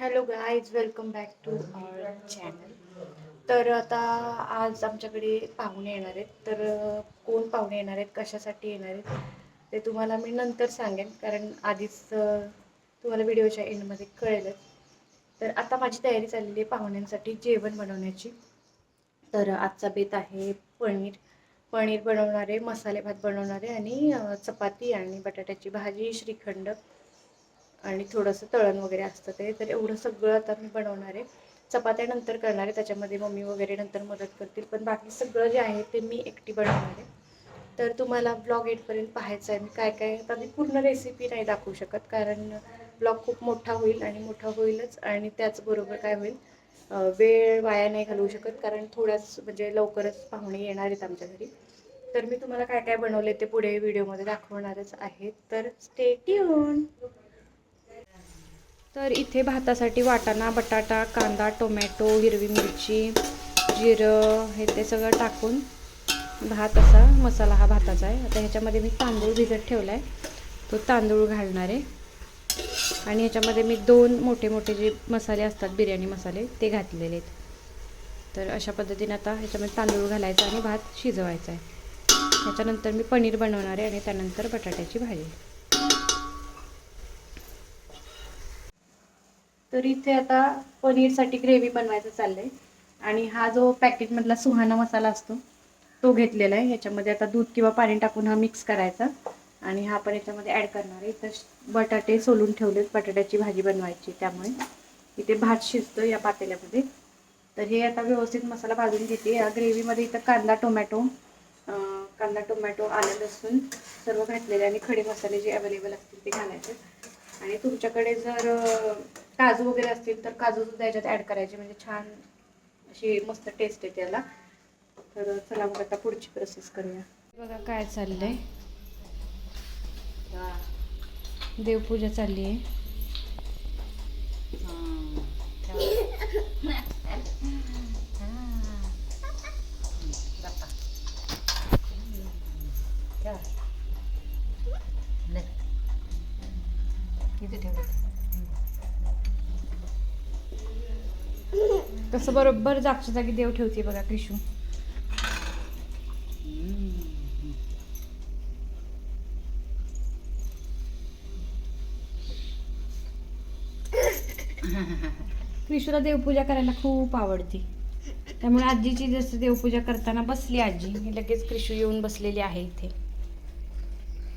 Hello guys welcome back to our channel तर आता आज आमच्याकडे पाहुणे येणार आहेत. तर कोण पाहुणे येणार आहेत? कशासाठी येणार आहेत? ते तुम्हाला मी नंतर सांगेन. कारण आधीच तुम्हाला व्हिडिओच्या एंडमध्ये कळेलच. तर आता माझी तयारी चाललेली आहे पाहुण्यांसाठी जेवण बनवण्याची. तर आजचा बेत आहे पनीर. पनीर बनवणारे मसाले भात बनवणारे आणि चपाती आणि बटाट्याची भाजी श्रीखंड. आणि थोडंसं तळण वगैरे असतं ते. तर एवढं सगळं आता मी बनवणार आहे. चपात्या नंतर करणार आहे. त्याच्यामध्ये मम्मी वगैरे नंतर मदत करतील. पण बाकी सगळं जे आहे ते मी एकटी बनवणार आहे. तर तुम्हाला ब्लॉग एटपर्यंत पाहायचं आहे मी काय काय. आता मी पूर्ण रेसिपी नाही दाखवू शकत. कारण ब्लॉग खूप मोठा होईल आणि मोठा होईलच. आणि त्याचबरोबर काय होईल? वेळ वाया नाही घालवू शकत. कारण थोड्याच म्हणजे लवकरच पाहुणे येणार आहेत आमच्या घरी. तर मी तुम्हाला काय काय बनवले ते पुढे व्हिडिओमध्ये दाखवणारच आहे. तर स्टे ट्यून तर इथे भातासाठी वाटाणा बटाटा कांदा टोमॅटो हिरवी मिरची जिरं हे ते सगळं टाकून भात असा मसाला हा भाताचा आहे. आता ह्याच्यामध्ये मी तांदूळ भिजत ठेवला आहे तो तांदूळ घालणार आहे. आणि ह्याच्यामध्ये मी दोन मोठे मोठे जे मसाले असतात बिर्याणी मसाले ते घातलेले आहेत. तर अशा पद्धतीने आता ह्याच्यामध्ये तांदूळ घालायचा आणि भात शिजवायचा आहे. ह्याच्यानंतर मी पनीर बनवणार आहे आणि त्यानंतर बटाट्याची भाजी. तर इथे आता पनीरसाठी ग्रेव्ही बनवायचं चाललंय. आणि हा जो पॅकेटमधला सुहाना मसाला असतो तो घेतलेला आहे. याच्यामध्ये आता दूध किंवा पाणी टाकून हा मिक्स करायचा. आणि हा पण याच्यामध्ये ॲड करणार आहे. इथं बटाटे सोलून ठेवलेत बटाट्याची भाजी बनवायची त्यामुळे. इथे भात शिजतो या पातेल्यामध्ये. तर हे आता व्यवस्थित मसाला भाजून घेते. या ग्रेव्हीमध्ये इथं कांदा टोमॅटो कांदा टोमॅटो आलं लसूण सर्व घातलेले आणि खडे मसाले जे अवेलेबल असतील ते घालायचे. आणि तुमच्याकडे जर काजू वगैरे असतील तर काजू सुद्धा याच्यात ॲड करायचे. म्हणजे छान अशी मस्त टेस्ट येते त्याला तर चला मग आता पुढची प्रोसेस करूया. बघा काय चाललंय. देवपूजा चालली आहे. कसं बरोबर जागच्या जागी देव ठेवते बघा क्रिशू क्रिशूला देवपूजा करायला खूप आवडते. त्यामुळे आजीची जसं देवपूजा करताना बसली आजी लगेच क्रिशू येऊन बसलेली आहे इथे.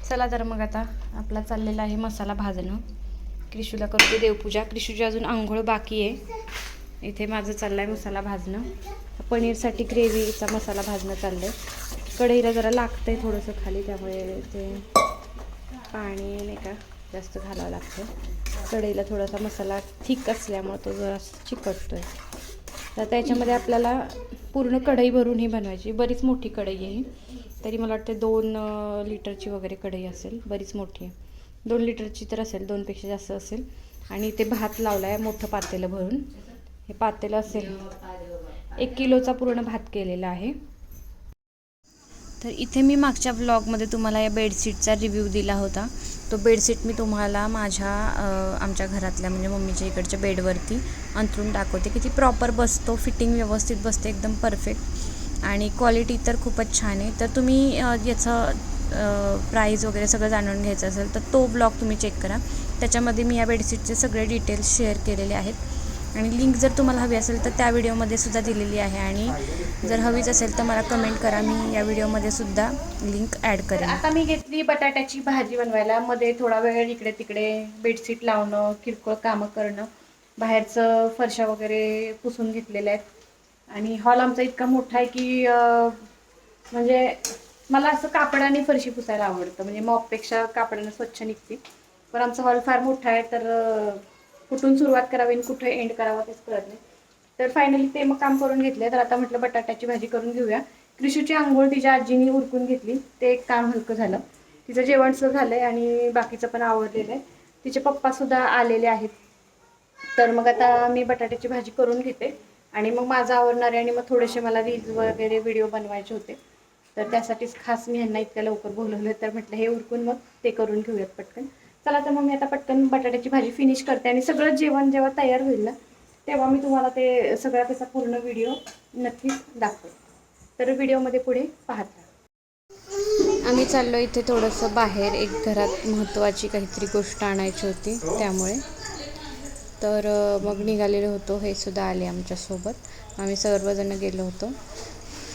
चला तर मग आता आपला चाललेला आहे मसाला भाजणं. क्रिशूला करते देवपूजा. क्रिशूची अजून आंघोळ बाकी आहे. इथे माझं चाललं आहे मसाला भाजणं. पनीरसाठी ग्रेव्हीचा मसाला भाजणं चाललं आहे कढईला जरा लागतं आहे थोडंसं खाली त्यामुळे ते पाणी नाही का जास्त घालावं लागतं. कढईला थोडासा मसाला थिक असल्यामुळे तो जरा चिकटतो आहे तर त्याच्यामध्ये आपल्याला पूर्ण कढई भरून ही बनवायची. बरीच मोठी कढई आहे ही. तरी मला वाटते दोन लिटरची वगैरे कढई असेल. बरीच मोठी आहे. दोन लिटरची तर असेल दोनपेक्षा जास्त असेल. आणि ते भात लावला आहे मोठं पातेलं भरून. हे पातेलं असेल. एक किलोचा पूर्ण भात केलेला आहे. तर इथे मी मागच्या व्लॉगमध्ये तुम्हाला या बेडशीटचा रिव्ह्यू दिला होता. तो बेडशीट मी तुम्हाला माझ्या आमच्या घरातल्या म्हणजे मम्मीच्या इकडच्या बेडवरती अंथरून दाखवते. की ती प्रॉपर बसतो फिटिंग व्यवस्थित बसते एकदम परफेक्ट आणि क्वालिटी तर खूपच छान आहे. तर तुम्ही याचं प्राईज वगैरे सगळं जाणून घ्यायचं असेल तर तो ब्लॉग तुम्ही चेक करा. त्याच्यामध्ये मी या बेडशीटचे सगळे डिटेल्स शेअर केलेले आहेत. आणि लिंक जर तुम्हाला हवी असेल तर त्या व्हिडिओमध्ये सुद्धा दिलेली आहे. आणि जर हवीच असेल तर मला कमेंट करा. मी या व्हिडिओमध्ये सुद्धा लिंक ॲड करेन. आता मी घेतली बटाट्याची भाजी बनवायला. मध्ये थोडा वेळ इकडे तिकडे बेडशीट लावणं किरकोळ कामं करणं बाहेरचं फरशा वगैरे पुसून घेतलेल्या आहेत. आणि हॉल आमचा इतका मोठा आहे की म्हणजे मला असं कापडाने फरशी पुसायला आवडतं. म्हणजे मॉपपेक्षा कापडाने स्वच्छ निघते. पण आमचा हॉल फार मोठा आहे तर कुठून सुरुवात करावी आणि कुठे एंड करावा तेच कळत नाही. तर फायनली ते मग काम करून घेतले तर आता म्हटलं बटाट्याची भाजी करून घेऊया. कृषीची आंघोळ तिच्या आजीनी उरकून घेतली. ते एक काम हलकं झालं. तिचं जेवणचं आहे आणि बाकीचं पण आवडलेलं आहे. तिचे पप्पासुद्धा आलेले आहेत. तर मग आता मी बटाट्याची भाजी करून घेते. आणि मग माझं आवडणारे आणि मग थोडेसे मला रील्स वगैरे व्हिडिओ बनवायचे होते. तर त्यासाठीच खास मी ह्यांना इतक्या लवकर बोलवलं तर म्हटलं हे उरकून मग ते करून घेऊयात पटकन. चला तर मग मी आता पटकन बटाट्याची भाजी फिनिश करते आणि सगळं जेवण जेव्हा तयार होईल ना तेव्हा मी तुम्हाला ते सगळा त्याचा पूर्ण व्हिडिओ नक्कीच दाखवेल तर व्हिडिओमध्ये पुढे पाहत. राहा आम्ही चाललो इथे थोडंसं बाहेर. एक घरात महत्त्वाची काहीतरी गोष्ट आणायची होती त्यामुळे. तर मग निघालेलो होतो. हे सुद्धा आले आमच्यासोबत आम्ही सर्वजण गेलो होतो.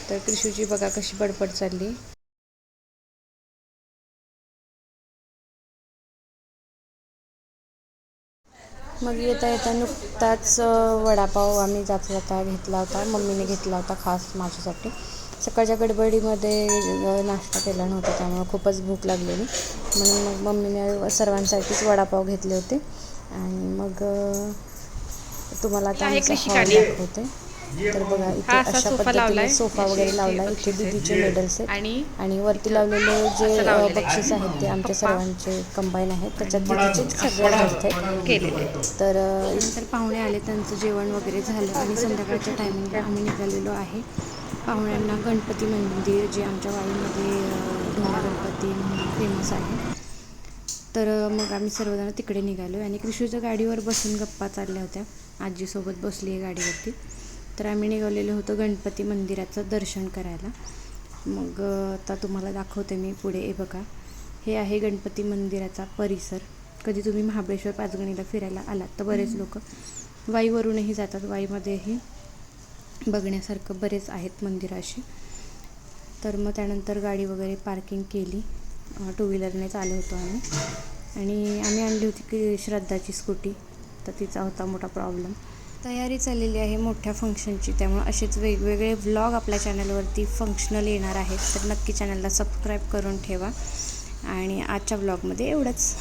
तर कृषूची बघा कशी बडबड चालली. मग येता येता नुकताच वडापाव आम्ही जाता जाता घेतला होता. मम्मीने घेतला होता खास माझ्यासाठी. सकाळच्या गडबडीमध्ये नाश्ता केला नव्हता त्यामुळे खूपच भूक लागलेली. म्हणून मग मम्मीने सर्वांसाठीच वडापाव घेतले होते. आणि मग तुम्हाला आता आमचा हॉल दाखवते. तर बघा इथे हा असा अशा सोफा पद्धतीने लावलाय. सोफा वगैरे लावला इथे. दीदीचे मेडल्स आहेत आणि आणि वरती लावलेले जे. बक्षीस आहेत ते आमच्या. सर्वांचे कंबाईन आहेत त्याच्यात दीदीचे सगळ्यात जास्त आहेत केलेले तर नंतर पाहुणे आले त्यांचं जेवण वगैरे झालं आणि संध्याकाळच्या टायमिंगला आम्ही निघालेलो आहे पाहुण्यांना गणपती मंदिर जे आमच्या वाडीमध्ये ढोणा गणपती म्हणून फेमस आहे तर मग आम्ही सर्वजण तिकडे निघालो आणि कृषीच्या गाडीवर बसून गप्पा चालल्या होत्या आजीसोबत बसली आहे गाडीवरती तर आम्ही निघालेलो होतो गणपती मंदिराचं दर्शन करायला. मग आता तुम्हाला दाखवते मी पुढे. हे बघा. हे आहे गणपती मंदिराचा परिसर. कधी तुम्ही महाबळेश्वर पाचगणीला फिरायला आलात तर बरेच लोक वाईवरूनही जातात. वाईमध्येही बघण्यासारखं बरेच आहेत मंदिरं अशी. तर मग त्यानंतर गाडी वगैरे पार्किंग केली. टू व्हीलरनेच आलो होतो आम्ही. आणि आम्ही आणली होती की श्रद्धाची स्कूटी. तर तिचा होता मोठा प्रॉब्लेम. तयारी चाललेली आहे मोठ्या फंक्शनची त्यामुळे असेच वेगवेगळे व्लॉग आपल्या चॅनलवरती फंक्शनल येणार आहेत. तर नक्की चॅनलला सबस्क्राईब करून ठेवा. आणि आजच्या व्लॉगमध्ये एवढंच.